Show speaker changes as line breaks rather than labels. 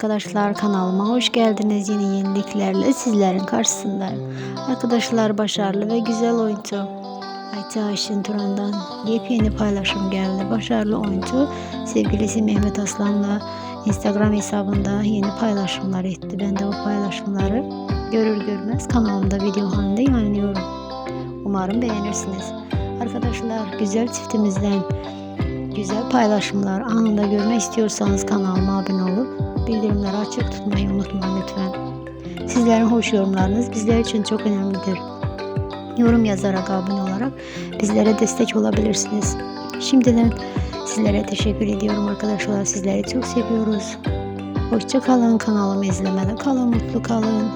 arkadaşlar kanalıma hoş geldiniz. Yeni yeniliklerle sizlerin karşısındayım. Arkadaşlar başarılı ve güzel oyuncu Ayça Ayşin Turan'dan yepyeni paylaşım geldi. Başarılı oyuncu sevgilisi Mehmet Aslan'la Instagram hesabında yeni paylaşımlar etti. Ben de o paylaşımları görür görmez kanalımda video halinde yayınlıyorum. Umarım beğenirsiniz. Arkadaşlar güzel çiftimizden güzel paylaşımlar anında görmek istiyorsanız kanalıma abone olup bildirimleri açık tutmayı unutmayın lütfen. Sizlerin hoş yorumlarınız bizler için çok önemlidir. Yorum yazarak abone olarak bizlere destek olabilirsiniz. Şimdiden sizlere teşekkür ediyorum arkadaşlar. Sizleri çok seviyoruz. Hoşça kalın kanalımı izlemede kalın mutlu kalın.